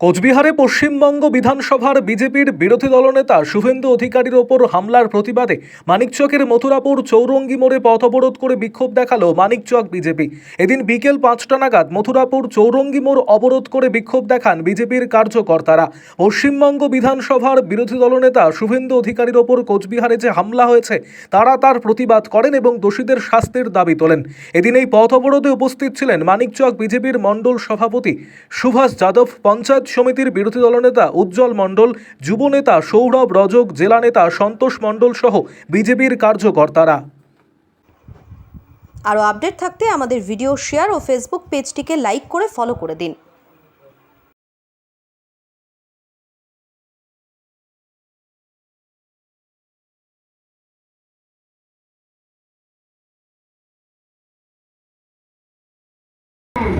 কোচবিহারে পশ্চিমবঙ্গ বিধানসভার বিজেপির বিরোধী দলনেতা শুভেন্দু অধিকারীর ওপর হামলার প্রতিবাদে মানিকচকের মথুরাপুর চৌরঙ্গি মোড়ে পথ অবরোধ করে বিক্ষোভ দেখাল মানিকচক বিজেপি। এদিন বিকেল পাঁচটা নাগাদ মথুরাপুর চৌরঙ্গি মোড় অবরোধ করে বিক্ষোভ দেখান বিজেপির কার্যকর্তারা। পশ্চিমবঙ্গ বিধানসভার বিরোধী দলনেতা শুভেন্দু অধিকারীর ওপর কোচবিহারে যে হামলা হয়েছে, তারা তার প্রতিবাদ করেন এবং দোষীদের শাস্তির দাবি তোলেন। এদিন এই পথ অবরোধে উপস্থিত ছিলেন মানিকচক বিজেপির মণ্ডল সভাপতি সুভাষ যাদব, পঞ্চায়েত পঞ্চায়েত সমিতির বিরোধী দলনেতা উজ্জ্বল মণ্ডল যুবনেতা সৌরভ রজক, জেলা নেতা সন্তোষ মণ্ডল সহ বিজেপির কার্যকর্তারা আরও আপডেট থাকতে আমাদের ভিডিও শেয়ার ও ফেসবুক পেজটিকে লাইক করে ফলো করে দিন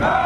Ah!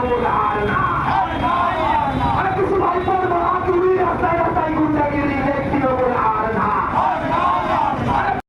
বোঝায় না